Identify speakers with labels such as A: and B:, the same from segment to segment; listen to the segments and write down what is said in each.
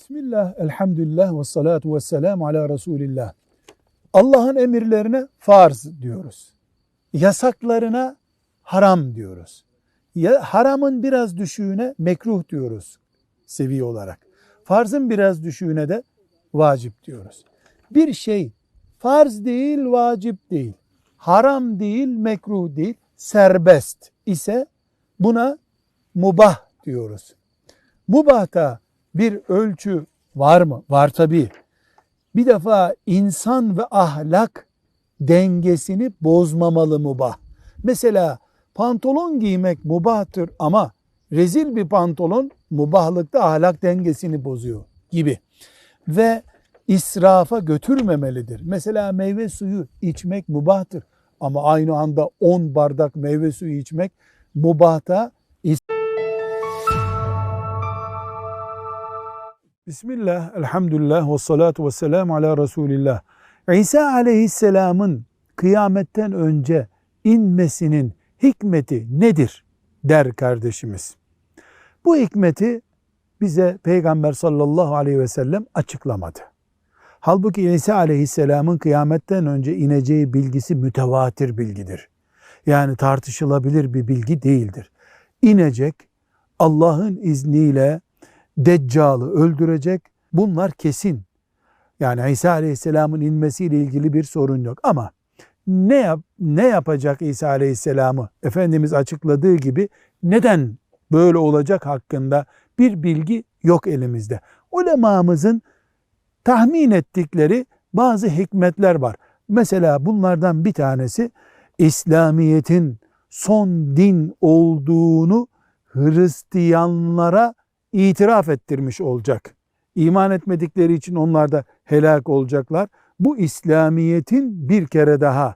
A: Bismillah, elhamdülillah ve salatu ve selamu ala Resulillah. Allah'ın emirlerine farz diyoruz. Yasaklarına haram diyoruz. Ya, haramın biraz düşüğüne mekruh diyoruz seviye olarak. Farzın biraz düşüğüne de vacip diyoruz. Bir şey farz değil, vacip değil, haram değil, mekruh değil, serbest ise buna mubah diyoruz. Mubahta bir ölçü var mı? Var tabii. Bir defa insan ve ahlak dengesini bozmamalı mubah. Mesela pantolon giymek mubahtır ama rezil bir pantolon mubahlıkta ahlak dengesini bozuyor gibi. Ve israfa götürmemelidir. Mesela meyve suyu içmek mubahtır ama aynı anda 10 bardak meyve suyu içmek mubahta Bismillah, elhamdülillah ve salatu ve selamu ala Resulillah. İsa aleyhisselamın kıyametten önce inmesinin hikmeti nedir der kardeşimiz. Bu hikmeti bize Peygamber sallallahu aleyhi ve sellem açıklamadı. Halbuki İsa aleyhisselamın kıyametten önce ineceği bilgisi mütevatir bilgidir. Yani tartışılabilir bir bilgi değildir. İnecek, Allah'ın izniyle Deccal'ı öldürecek. Bunlar kesin. Yani İsa Aleyhisselam'ın inmesiyle ilgili bir sorun yok. Ama ne yap, ne yapacak İsa Aleyhisselam'ı Efendimiz açıkladığı gibi neden böyle olacak hakkında bir bilgi yok elimizde. Ulemamızın tahmin ettikleri bazı hikmetler var. Mesela bunlardan bir tanesi İslamiyet'in son din olduğunu Hristiyanlara itiraf ettirmiş olacak. İman etmedikleri için onlar da helak olacaklar. Bu İslamiyet'in bir kere daha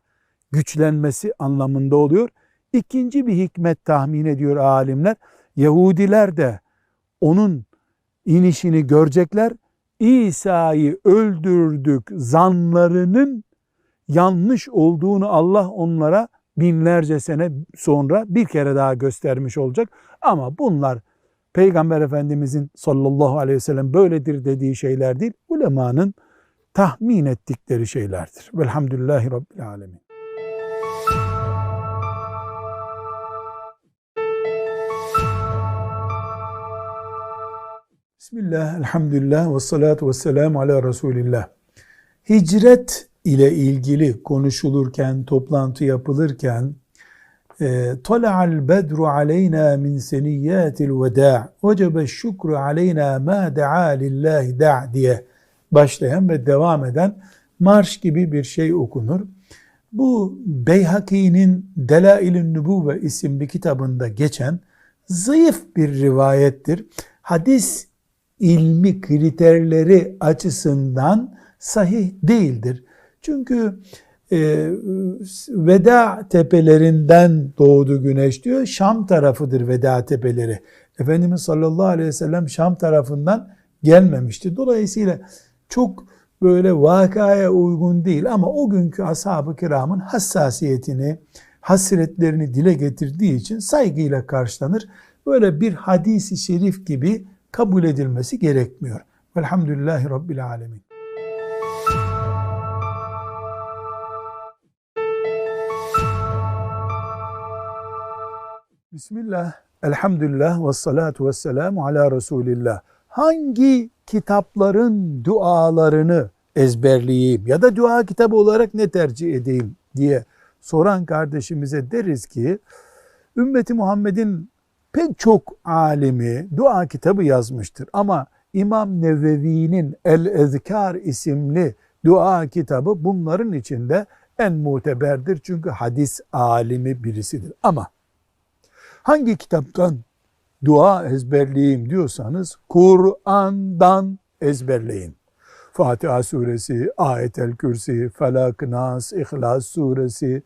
A: güçlenmesi anlamında oluyor. İkinci bir hikmet tahmin ediyor alimler. Yahudiler de onun inişini görecekler. İsa'yı öldürdük zanlarının yanlış olduğunu Allah onlara binlerce sene sonra bir kere daha göstermiş olacak. Ama bunlar Peygamber Efendimizin sallallahu aleyhi ve sellem böyledir dediği şeyler değil, ulemanın tahmin ettikleri şeylerdir. Velhamdülillahi Rabbil Alemin. Bismillah, elhamdülillah ve salatu ve selamu ala Resulillah. Hicret ile ilgili konuşulurken, toplantı yapılırken طلع البدر علينا من سنيات الوداع وجب الشكر علينا ما دعا lillahi da diye başlayan ve devam eden marş gibi bir şey okunur. Bu Beyhaki'nin Delail-i Nübüvve isimli kitabında geçen zayıf bir rivayettir. Hadis ilmi kriterleri açısından sahih değildir. Çünkü e, Veda tepelerinden doğdu güneş diyor. Şam tarafıdır Veda tepeleri. Efendimiz sallallahu aleyhi ve sellem Şam tarafından gelmemişti. Dolayısıyla çok böyle vakaya uygun değil ama o günkü ashab-ı kiramın hassasiyetini, hasretlerini dile getirdiği için saygıyla karşılanır. Böyle bir hadisi şerif gibi kabul edilmesi gerekmiyor. Velhamdülillahi Rabbil Alemin. Bismillah, elhamdülillah ve salatu ve selamu ala Resulillah. Hangi kitapların dualarını ezberleyeyim ya da dua kitabı olarak ne tercih edeyim diye soran kardeşimize deriz ki ümmeti Muhammed'in pek çok alimi dua kitabı yazmıştır ama İmam Nevevi'nin El-Ezkar isimli dua kitabı bunların içinde en muteberdir çünkü hadis alimi birisidir. Ama hangi kitaptan dua ezberleyeyim diyorsanız Kur'an'dan ezberleyin. Fatiha suresi, Ayetel Kürsi, Felak, Nas, İhlas suresi,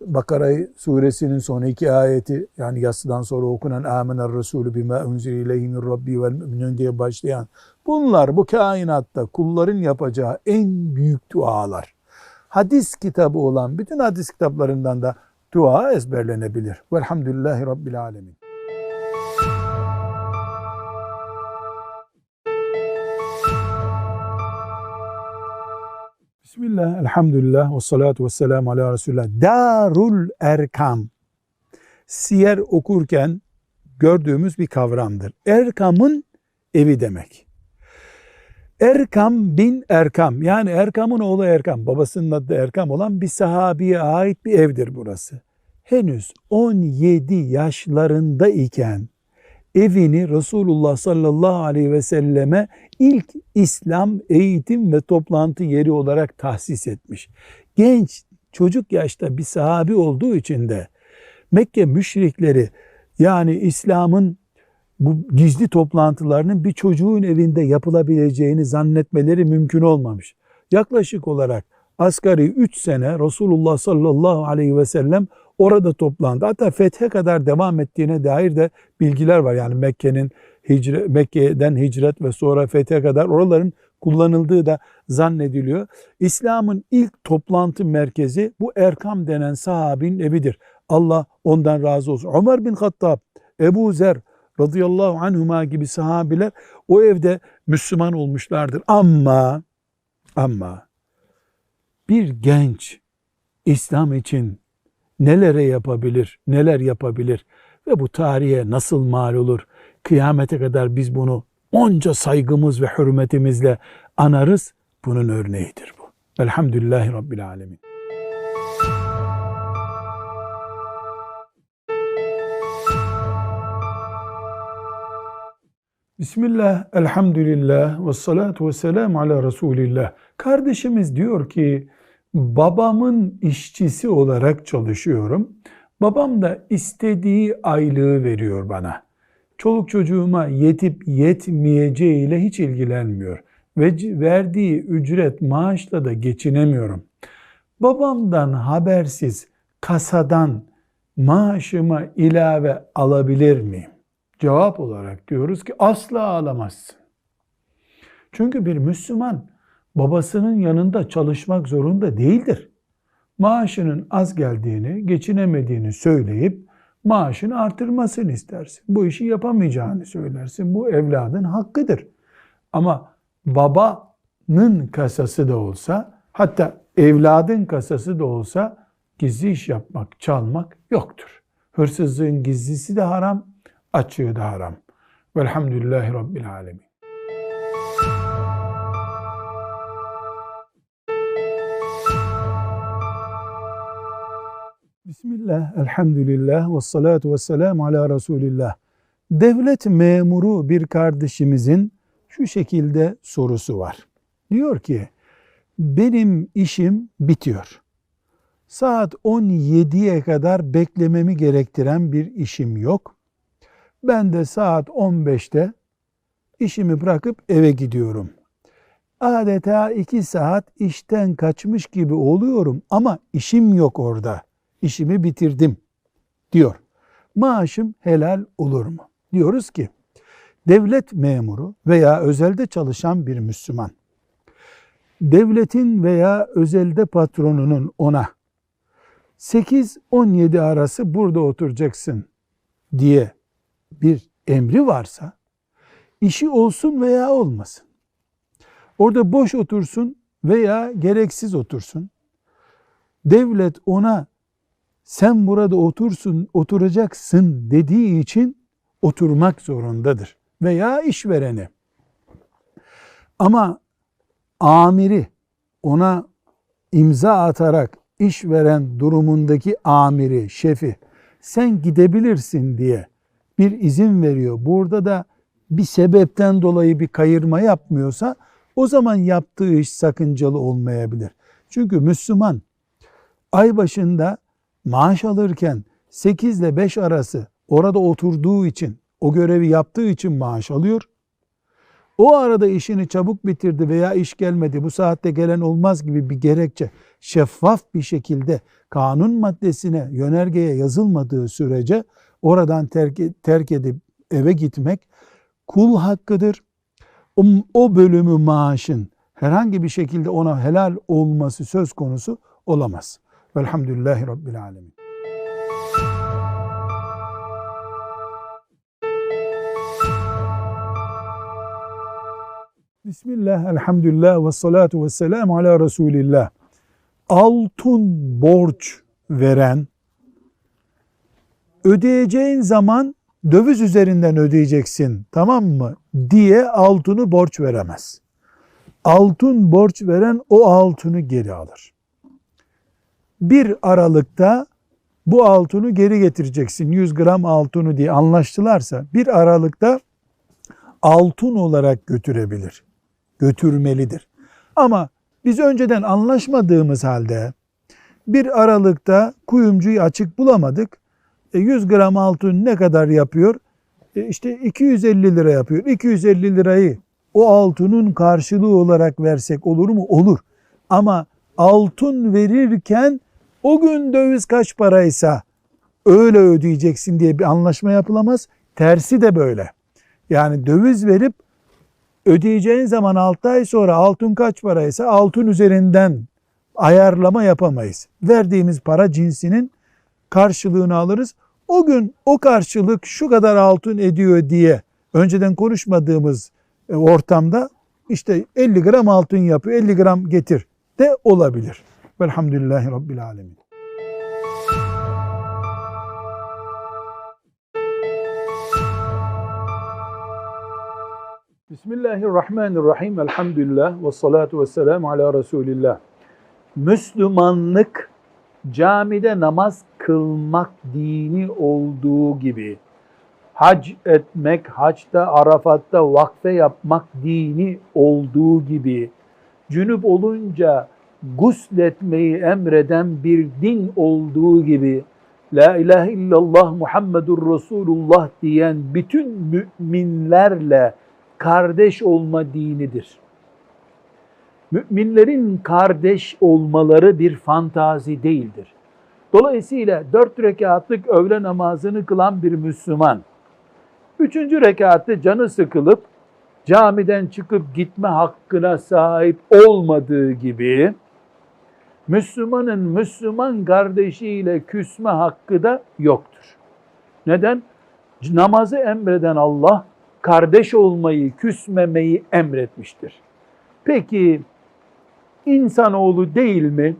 A: Bakara suresinin son iki ayeti yani yatsıdan sonra okunan Amener Resulü bima unzil ileyhi min Rabbi vel müminun diye başlayan bunlar bu kainatta kulların yapacağı en büyük dualar. Hadis kitabı olan bütün hadis kitaplarından da dua ezberlenebilir. Velhamdülillahi Rabbil Alemin. Bismillah, elhamdülillah, ve salatu ve selamu ala Resulullah. Darul Erkam, siyer okurken gördüğümüz bir kavramdır. Erkam'ın evi demek. Erkam bin Erkam yani Erkam'ın oğlu Erkam babasının adı Erkam olan bir sahabiye ait bir evdir burası. Henüz 17 yaşlarında iken evini Resulullah sallallahu aleyhi ve selleme ilk İslam eğitim ve toplantı yeri olarak tahsis etmiş. Genç çocuk yaşta bir sahabi olduğu için de Mekke müşrikleri yani İslam'ın bu gizli toplantılarının bir çocuğun evinde yapılabileceğini zannetmeleri mümkün olmamış. Yaklaşık olarak asgari 3 sene Resulullah sallallahu aleyhi ve sellem orada toplandı. Hatta fethe kadar devam ettiğine dair de bilgiler var. Yani Mekke'nin hicre, Mekke'den hicret ve sonra fethe kadar oraların kullanıldığı da zannediliyor. İslam'ın ilk toplantı merkezi bu Erkam denen sahabinin evidir. Allah ondan razı olsun. Ömer bin Hattab, Ebu Zer radıyallahu anhuma gibi sahabiler o evde Müslüman olmuşlardır. Ama ama bir genç İslam için nelere yapabilir, neler yapabilir ve bu tarihe nasıl mal olur? Kıyamete kadar biz bunu onca saygımız ve hürmetimizle anarız. Bunun örneğidir bu. Elhamdülillahi Rabbil Alemin. Bismillah, elhamdülillah, ve salatu ve selamu ala Resulillah. Kardeşimiz diyor ki, babamın işçisi olarak çalışıyorum. Babam da istediği aylığı veriyor bana. Çoluk çocuğuma yetip yetmeyeceğiyle hiç ilgilenmiyor. Ve verdiği ücret maaşla da geçinemiyorum. Babamdan habersiz kasadan maaşıma ilave alabilir miyim? Cevap olarak diyoruz ki asla alamazsın. Çünkü bir Müslüman babasının yanında çalışmak zorunda değildir. Maaşının az geldiğini, geçinemediğini söyleyip maaşını artırmasını istersin. Bu işi yapamayacağını söylersin. Bu evladın hakkıdır. Ama babanın kasası da olsa, hatta evladın kasası da olsa gizli iş yapmak, çalmak yoktur. Hırsızlığın gizlisi de haram, açığı da haram. Velhamdülillahi Rabbil Alemin. Bismillah, elhamdülillah ve salatu ve selamu ala Resulillah. Devlet memuru bir kardeşimizin şu şekilde sorusu var. Diyor ki, benim işim bitiyor. Saat 17'ye kadar beklememi gerektiren bir işim yok. Ben de saat 15'te işimi bırakıp eve gidiyorum. Adeta iki saat işten kaçmış gibi oluyorum ama işim yok orada. İşimi bitirdim diyor. Maaşım helal olur mu? Diyoruz ki devlet memuru veya özelde çalışan bir Müslüman devletin veya özelde patronunun ona 8-17 arası burada oturacaksın diye bir emri varsa işi olsun veya olmasın. Orada boş otursun veya gereksiz otursun. Devlet ona sen burada otursun, oturacaksın dediği için oturmak zorundadır. Veya işvereni. Ama amiri ona imza atarak işveren durumundaki amiri, şefi sen gidebilirsin diye bir izin veriyor. Burada da bir sebepten dolayı bir kayırma yapmıyorsa o zaman yaptığı iş sakıncalı olmayabilir. Çünkü Müslüman ay başında maaş alırken 8 ile 5 arası orada oturduğu için, o görevi yaptığı için maaş alıyor. O arada işini çabuk bitirdi veya iş gelmedi, bu saatte gelen olmaz gibi bir gerekçe şeffaf bir şekilde kanun maddesine, yönergeye yazılmadığı sürece oradan terk, terk edip eve gitmek kul hakkıdır. O, o bölümü maaşın herhangi bir şekilde ona helal olması söz konusu olamaz. Velhamdülillahi Rabbil Alemin. Bismillah, elhamdülillah ve salatu ve selamu ala Resulillah. altın borç veren ödeyeceğin zaman döviz üzerinden ödeyeceksin tamam mı diye altını borç veremez. Altın borç veren o altını geri alır. Bir Aralık'ta bu altını geri getireceksin 100 gram altını diye anlaştılarsa bir Aralık'ta altın olarak götürebilir. Götürmelidir. Ama biz önceden anlaşmadığımız halde bir Aralık'ta kuyumcuyu açık bulamadık. E 100 gram altın ne kadar yapıyor? E işte 250 lira yapıyor. 250 lirayı o altının karşılığı olarak versek olur mu? Olur. Ama altın verirken o gün döviz kaç paraysa öyle ödeyeceksin diye bir anlaşma yapılamaz. Tersi de böyle. Yani döviz verip ödeyeceğin zaman 6 ay sonra altın kaç paraysa altın üzerinden ayarlama yapamayız. Verdiğimiz para cinsinin karşılığını alırız. O gün o karşılık şu kadar altın ediyor diye önceden konuşmadığımız e, ortamda işte 50 gram altın yapıyor 50 gram getir de olabilir. Velhamdülillahi Rabbil Alemin. Bismillahirrahmanirrahim. Elhamdülillah. Ve salatu ve selamu ala Resulillah. Müslümanlık camide namaz kılmak dini olduğu gibi hac etmek, haçta, arafatta vakfe yapmak dini olduğu gibi cünüp olunca gusletmeyi emreden bir din olduğu gibi La ilahe illallah Muhammedur Resulullah diyen bütün müminlerle kardeş olma dinidir. Müminlerin kardeş olmaları bir fantazi değildir. Dolayısıyla dört rekatlık öğle namazını kılan bir Müslüman, üçüncü rekatte canı sıkılıp camiden çıkıp gitme hakkına sahip olmadığı gibi, Müslümanın Müslüman kardeşiyle küsme hakkı da yoktur. Neden? Namazı emreden Allah, kardeş olmayı, küsmemeyi emretmiştir. Peki insanoğlu değil mi?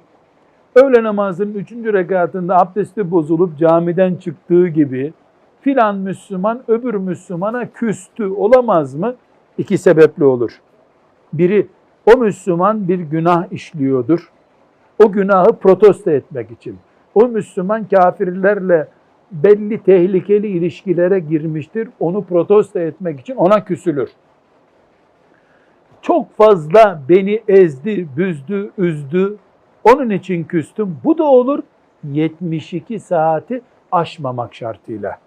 A: Öğle namazının üçüncü rekatında abdesti bozulup camiden çıktığı gibi filan Müslüman öbür Müslümana küstü olamaz mı? İki sebeple olur. Biri o Müslüman bir günah işliyordur. O günahı protesto etmek için. O Müslüman kafirlerle belli tehlikeli ilişkilere girmiştir. Onu protesto etmek için ona küsülür. Çok fazla beni ezdi, büzdü, üzdü. Onun için küstüm. Bu da olur 72 saati aşmamak şartıyla.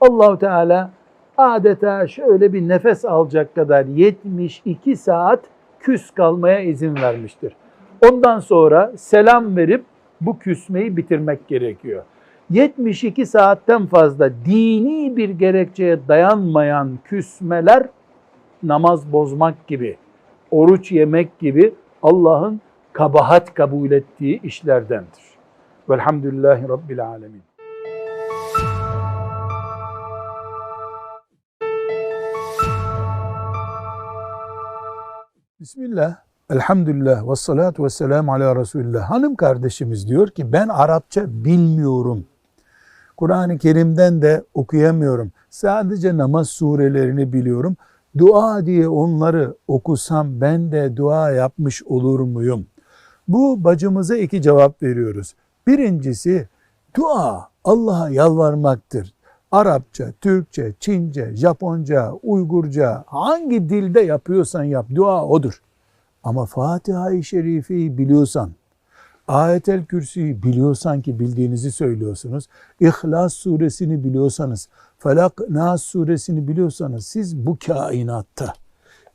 A: Allahu Teala adeta şöyle bir nefes alacak kadar 72 saat küs kalmaya izin vermiştir. Ondan sonra selam verip bu küsmeyi bitirmek gerekiyor. 72 saatten fazla dini bir gerekçeye dayanmayan küsmeler namaz bozmak gibi, oruç yemek gibi Allah'ın kabahat kabul ettiği işlerdendir. Velhamdülillahi Rabbil Alemin. Bismillah, elhamdülillah ve salatu ve selamu ala Resulillah. Hanım kardeşimiz diyor ki ben Arapça bilmiyorum. Kur'an-ı Kerim'den de okuyamıyorum. Sadece namaz surelerini biliyorum. Dua diye onları okusam ben de dua yapmış olur muyum? Bu bacımıza iki cevap veriyoruz. Birincisi dua Allah'a yalvarmaktır. Arapça, Türkçe, Çince, Japonca, Uygurca hangi dilde yapıyorsan yap dua odur. Ama Fatiha-i Şerife'yi biliyorsan, Ayetel Kürsü'yü biliyorsan ki bildiğinizi söylüyorsunuz. İhlas suresini biliyorsanız, Felak Nas suresini biliyorsanız siz bu kainatta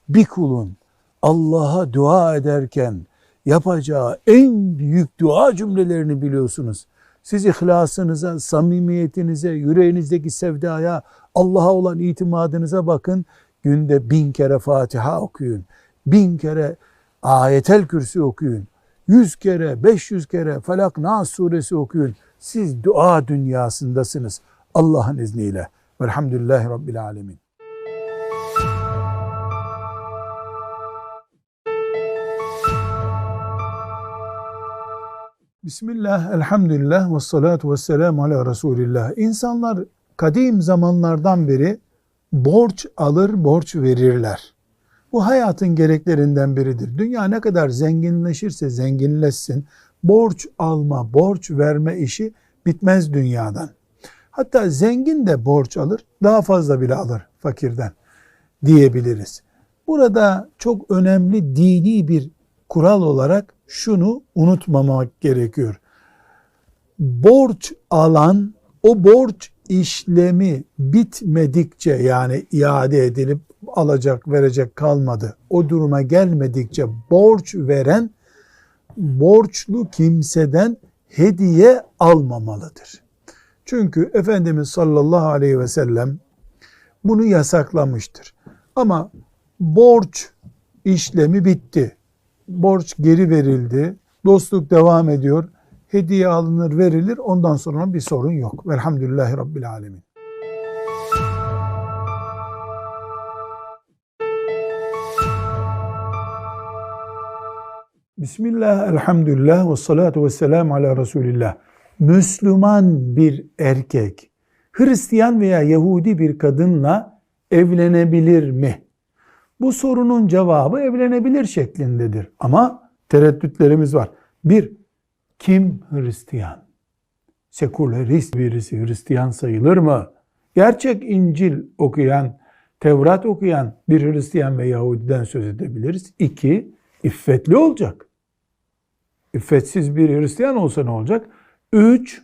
A: bir kulun Allah'a dua ederken yapacağı en büyük dua cümlelerini biliyorsunuz. Siz ihlasınıza, samimiyetinize, yüreğinizdeki sevdaya, Allah'a olan itimadınıza bakın. Günde bin kere Fatiha okuyun. Bin kere ayetel kürsü okuyun. Yüz kere, beş yüz kere Felak Nas suresi okuyun. Siz dua dünyasındasınız Allah'ın izniyle. Velhamdülillahi Rabbil Alemin. Bismillah, elhamdülillah ve salatu ve selamu ala Resulillah. İnsanlar kadim zamanlardan beri borç alır, borç verirler. Bu hayatın gereklerinden biridir. Dünya ne kadar zenginleşirse zenginleşsin, borç alma, borç verme işi bitmez dünyadan. Hatta zengin de borç alır, daha fazla bile alır fakirden diyebiliriz. Burada çok önemli dini bir kural olarak şunu unutmamak gerekiyor. Borç alan o borç işlemi bitmedikçe yani iade edilip alacak verecek kalmadı. O duruma gelmedikçe borç veren borçlu kimseden hediye almamalıdır. Çünkü Efendimiz sallallahu aleyhi ve sellem bunu yasaklamıştır. Ama borç işlemi bitti. Borç geri verildi. Dostluk devam ediyor. Hediye alınır verilir. Ondan sonra bir sorun yok. Velhamdülillahi Rabbil Alemin. Bismillah, elhamdülillah ve salatu ve selamu ala Resulillah. Müslüman bir erkek, Hristiyan veya Yahudi bir kadınla evlenebilir mi? Bu sorunun cevabı evlenebilir şeklindedir. Ama tereddütlerimiz var. Bir, kim Hristiyan? Sekülerist birisi Hristiyan sayılır mı? Gerçek İncil okuyan, Tevrat okuyan bir Hristiyan ve Yahudiden söz edebiliriz. İki, iffetli olacak. İffetsiz bir Hristiyan olsa ne olacak? Üç,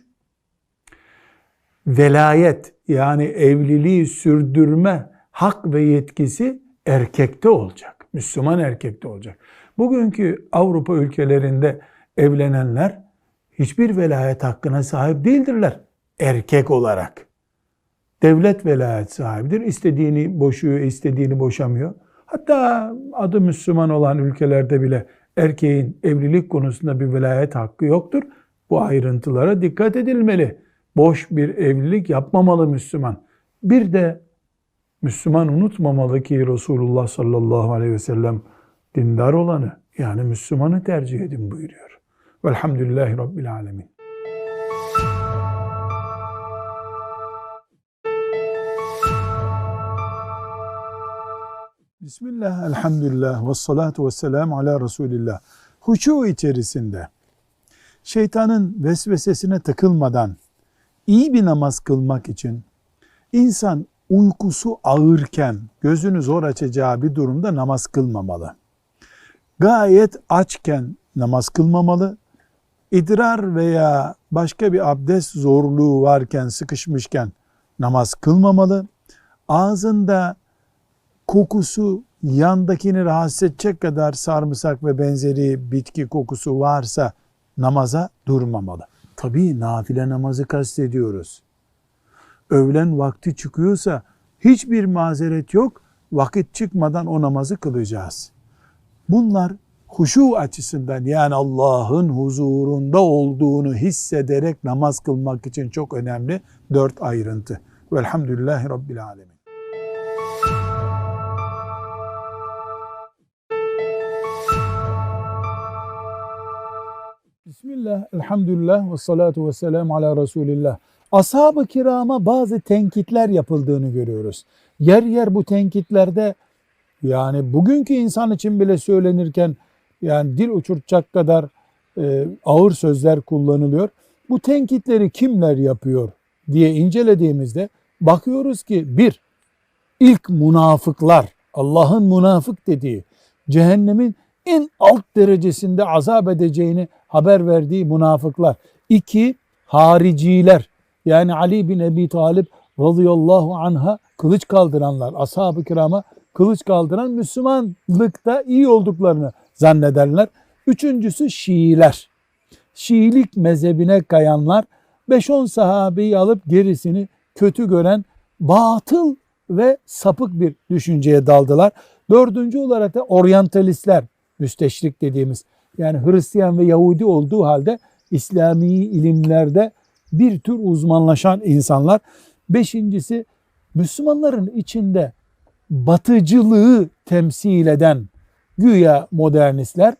A: velayet yani evliliği sürdürme hak ve yetkisi erkekte olacak. Müslüman erkekte olacak. Bugünkü Avrupa ülkelerinde evlenenler hiçbir velayet hakkına sahip değildirler erkek olarak. Devlet velayet sahibidir. İstediğini boşuyor, istediğini boşamıyor. Hatta adı Müslüman olan ülkelerde bile erkeğin evlilik konusunda bir velayet hakkı yoktur. Bu ayrıntılara dikkat edilmeli. Boş bir evlilik yapmamalı Müslüman. Bir de Müslüman unutmamalı ki Resulullah sallallahu aleyhi ve sellem dindar olanı yani Müslümanı tercih edin buyuruyor. Velhamdülillahi Rabbil alemin. Bismillah, elhamdülillah, ve salatu ve selamu ala Resulillah. Huşu içerisinde şeytanın vesvesesine takılmadan iyi bir namaz kılmak için insan uykusu ağırken gözünü zor açacağı bir durumda namaz kılmamalı. Gayet açken namaz kılmamalı. İdrar veya başka bir abdest zorluğu varken, sıkışmışken namaz kılmamalı. Ağzında kokusu yandakini rahatsız edecek kadar sarımsak ve benzeri bitki kokusu varsa namaza durmamalı. Tabii nafile namazı kastediyoruz. Öğlen vakti çıkıyorsa hiçbir mazeret yok. Vakit çıkmadan o namazı kılacağız. Bunlar huşu açısından yani Allah'ın huzurunda olduğunu hissederek namaz kılmak için çok önemli dört ayrıntı. Velhamdülillahi Rabbil Alemin. Bismillah, elhamdülillah ve salatu ve selamu ala Resulillah. Ashab-ı kirama bazı tenkitler yapıldığını görüyoruz. Yer yer bu tenkitlerde yani bugünkü insan için bile söylenirken yani dil uçurtacak kadar e, ağır sözler kullanılıyor. Bu tenkitleri kimler yapıyor diye incelediğimizde bakıyoruz ki bir, ilk münafıklar, Allah'ın münafık dediği, cehennemin en alt derecesinde azap edeceğini haber verdiği münafıklar. İki, hariciler yani Ali bin Ebi Talip radıyallahu anha kılıç kaldıranlar, ashab-ı kirama kılıç kaldıran Müslümanlıkta iyi olduklarını zannederler. Üçüncüsü Şiiler. Şiilik mezhebine kayanlar 5-10 sahabeyi alıp gerisini kötü gören batıl ve sapık bir düşünceye daldılar. Dördüncü olarak da oryantalistler, müsteşrik dediğimiz yani Hristiyan ve Yahudi olduğu halde İslami ilimlerde bir tür uzmanlaşan insanlar. Beşincisi Müslümanların içinde batıcılığı temsil eden güya modernistler.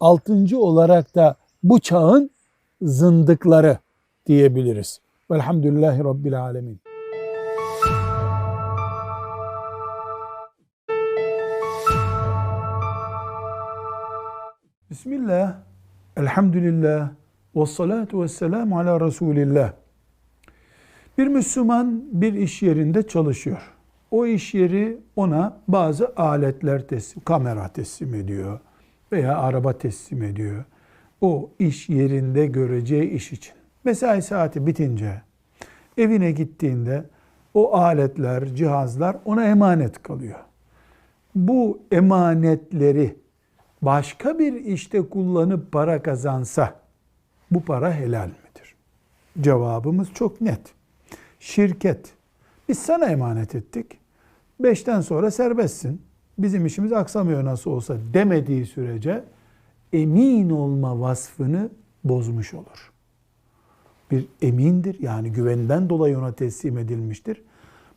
A: Altıncı olarak da bu çağın zındıkları diyebiliriz. Velhamdülillahi Rabbil Alemin. Bismillah, elhamdülillah, ve salatu ve selamu ala Resulillah. Bir Müslüman bir iş yerinde çalışıyor. O iş yeri ona bazı aletler teslim, kamera teslim ediyor veya araba teslim ediyor. O iş yerinde göreceği iş için. Mesai saati bitince evine gittiğinde o aletler, cihazlar ona emanet kalıyor. Bu emanetleri başka bir işte kullanıp para kazansa bu para helal midir? Cevabımız çok net. Şirket, biz sana emanet ettik. Beşten sonra serbestsin. Bizim işimiz aksamıyor nasıl olsa demediği sürece emin olma vasfını bozmuş olur. Bir emindir yani güvenden dolayı ona teslim edilmiştir.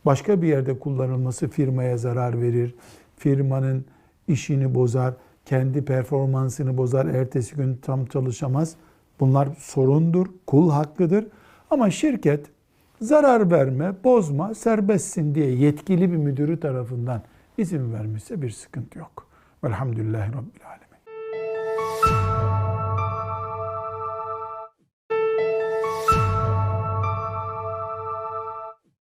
A: Başka bir yerde kullanılması firmaya zarar verir. Firmanın işini bozar, kendi performansını bozar, ertesi gün tam çalışamaz. Bunlar sorundur, kul hakkıdır. Ama şirket zarar verme, bozma, serbestsin diye yetkili bir müdürü tarafından izin vermişse bir sıkıntı yok. Velhamdülillahi Rabbil Alemin.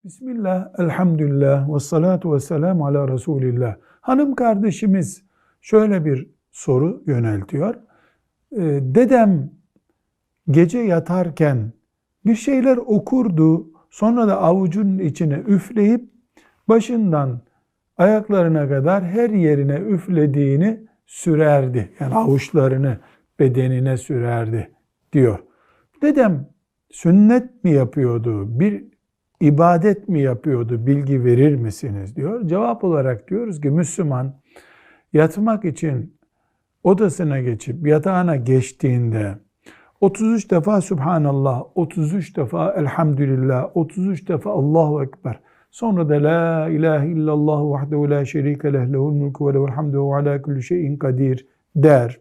A: Bismillah, elhamdülillah, ve salatu ve selamu ala Resulillah. Hanım kardeşimiz şöyle bir soru yöneltiyor. Ee, dedem gece yatarken bir şeyler okurdu, sonra da avucunun içine üfleyip başından ayaklarına kadar her yerine üflediğini sürerdi. Yani avuçlarını bedenine sürerdi diyor. Dedem sünnet mi yapıyordu, bir ibadet mi yapıyordu bilgi verir misiniz diyor. Cevap olarak diyoruz ki Müslüman yatmak için odasına geçip yatağına geçtiğinde 33 defa Subhanallah, 33 defa Elhamdülillah, 33 defa Allahu Ekber. Sonra da La ilahe illallah vahdehu la şerike leh lehul mulku ve lehul hamdu ve ala kulli şeyin kadir der.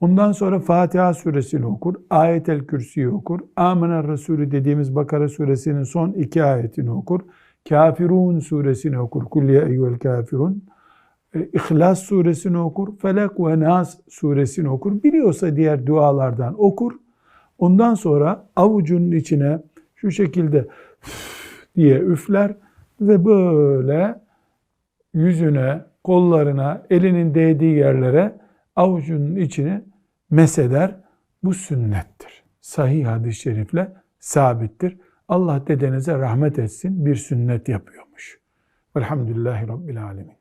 A: Ondan sonra Fatiha suresini okur, Ayet-el Kürsi'yi okur, Amener Resulü dediğimiz Bakara suresinin son iki ayetini okur, Kafirun suresini okur, Kulliye eyyuhel kafirun, İhlas suresini okur, Felak ve Nas suresini okur. Biliyorsa diğer dualardan okur. Ondan sonra avucunun içine şu şekilde diye üfler ve böyle yüzüne, kollarına, elinin değdiği yerlere avucunun içini meseder. Bu sünnettir. Sahih hadis-i şerifle sabittir. Allah dedenize rahmet etsin bir sünnet yapıyormuş. Velhamdülillahi Rabbil Alemin.